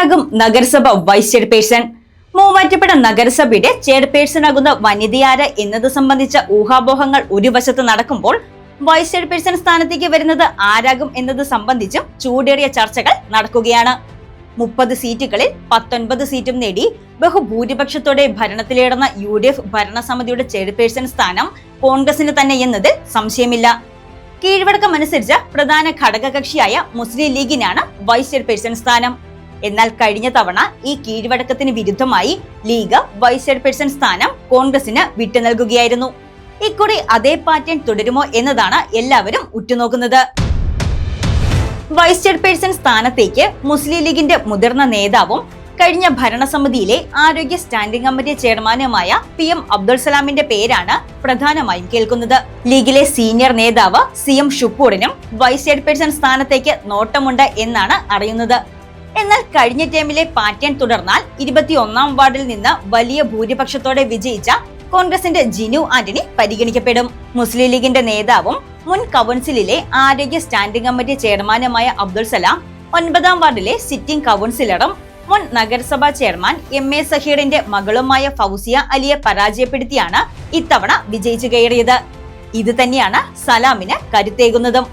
ആരാകും നഗരസഭ vice chairperson. Muvattupuzha നഗരസഭയുടെ chairperson ആകുന്ന വനിതയാര എന്നത് സംബന്ധിച്ച ഊഹാപോഹങ്ങൾ ഒരു വശത്ത് നടക്കുമ്പോൾ വൈസ് ചെയർപേഴ്സൺ സ്ഥാനത്തേക്ക് വരുന്നത് ആരാകും എന്നത് സംബന്ധിച്ചും ചൂടേറിയ ചർച്ചകൾ നടക്കുകയാണ്. മുപ്പത് സീറ്റുകളിൽ പത്തൊൻപത് സീറ്റും നേടി ബഹുഭൂരിപക്ഷത്തോടെ ഭരണത്തിലേറുന്ന യു ഡി എഫ് ഭരണസമിതിയുടെ ചെയർപേഴ്സൺ സ്ഥാനം കോൺഗ്രസിന് തന്നെ എന്നതിൽ സംശയമില്ല. കീഴ്വഴക്കം അനുസരിച്ച് പ്രധാന ഘടകകക്ഷിയായ മുസ്ലിം ലീഗിനാണ് വൈസ് ചെയർപേഴ്സൺ സ്ഥാനം. എന്നാൽ കഴിഞ്ഞ തവണ ഈ കീഴ്വഴക്കത്തിന് വിരുദ്ധമായി ലീഗ് വൈസ് ചെയർപേഴ്സൺ സ്ഥാനം കോൺഗ്രസിന് വിട്ടു നൽകുകയായിരുന്നു. ഇക്കുറി അതേ പാറ്റേൺ തുടരുമോ എന്നതാണ് എല്ലാവരും ഉറ്റുനോക്കുന്നത്. വൈസ് ചെയർപേഴ്സൺ സ്ഥാനത്തേക്ക് മുസ്ലിം ലീഗിന്റെ മുതിർന്ന നേതാവും കഴിഞ്ഞ ഭരണസമിതിയിലെ ആരോഗ്യ സ്റ്റാൻഡിംഗ് കമ്മിറ്റി ചെയർമാനുമായ പി എം അബ്ദുൾ സലാമിന്റെ പേരാണ് പ്രധാനമായും കേൾക്കുന്നത്. ലീഗിലെ സീനിയർ നേതാവ് സി എം ഷുക്കൂറിനും വൈസ് ചെയർപേഴ്സൺ സ്ഥാനത്തേക്ക് നോട്ടമുണ്ട് എന്നാണ് അറിയുന്നത്. എന്നാൽ കഴിഞ്ഞ ടേമിലെ പാറ്റേൺ തുടർന്നാൽ ഇരുപത്തിയൊന്നാം വാർഡിൽ നിന്ന് വലിയ ഭൂരിപക്ഷത്തോടെ വിജയിച്ച കോൺഗ്രസിന്റെ ജിനു ആന്റണി പരിഗണിക്കപ്പെടും. മുസ്ലിം ലീഗിന്റെ നേതാവും മുൻ കൗൺസിലിലെ ആരോഗ്യ സ്റ്റാൻഡിംഗ് കമ്മിറ്റി ചെയർമാനുമായ അബ്ദുൾ സലാം ഒൻപതാം വാർഡിലെ സിറ്റിംഗ് കൗൺസിലറും മുൻ നഗരസഭാ ചെയർമാൻ എം എ സഹീറിന്റെ മകളുമായ ഫൗസിയ അലിയെ പരാജയപ്പെടുത്തിയാണ് ഇത്തവണ വിജയിച്ചു കയറിയത്. ഇത് തന്നെയാണ് സലാമിന് കരുത്തേകുന്നതും.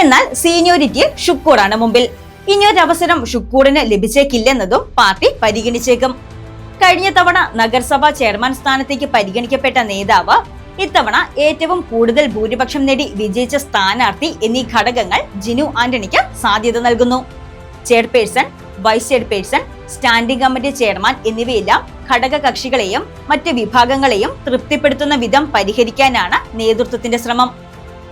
എന്നാൽ സീനിയോരിറ്റിയിൽ ഷുക്കൂറാണ് മുമ്പിൽ. ഇനിയൊരവസരം ഷുക്കൂറിന് ലഭിച്ചേക്കില്ലെന്നതും പാർട്ടി പരിഗണിച്ചേക്കും. കഴിഞ്ഞ തവണ നഗരസഭാ ചെയർമാൻ സ്ഥാനത്തേക്ക് പരിഗണിക്കപ്പെട്ട നേതാവ് ഇത്തവണ ഏറ്റവും കൂടുതൽ ഭൂരിപക്ഷം നേടി വിജയിച്ച സ്ഥാനാർത്ഥി എന്നീ ഘടകങ്ങൾ ജിനു ആന്റണിക്ക് സാധ്യത നൽകുന്നു. Chairperson vice chairperson standing committee chairman എന്നിവയെല്ലാം ഘടക കക്ഷികളെയും മറ്റ് വിഭാഗങ്ങളെയും തൃപ്തിപ്പെടുത്തുന്ന വിധം പരിഹരിക്കാനാണ് നേതൃത്വത്തിന്റെ ശ്രമം.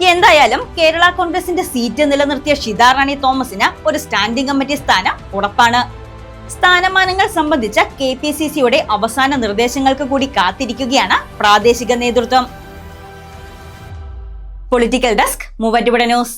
എന്തായാലും കേരള കോൺഗ്രസിന്റെ സീറ്റ് നിലനിർത്തിയ ഷിതാറാണി തോമസിന് ഒരു സ്റ്റാൻഡിംഗ് കമ്മിറ്റി സ്ഥാനം ഉറപ്പാണ്. സ്ഥാനമാനങ്ങൾ സംബന്ധിച്ച കെ പി സി സിയുടെ അവസാന നിർദ്ദേശങ്ങൾക്ക് കൂടി കാത്തിരിക്കുകയാണ് പ്രാദേശിക നേതൃത്വം. Political desk Muvattupuzha news.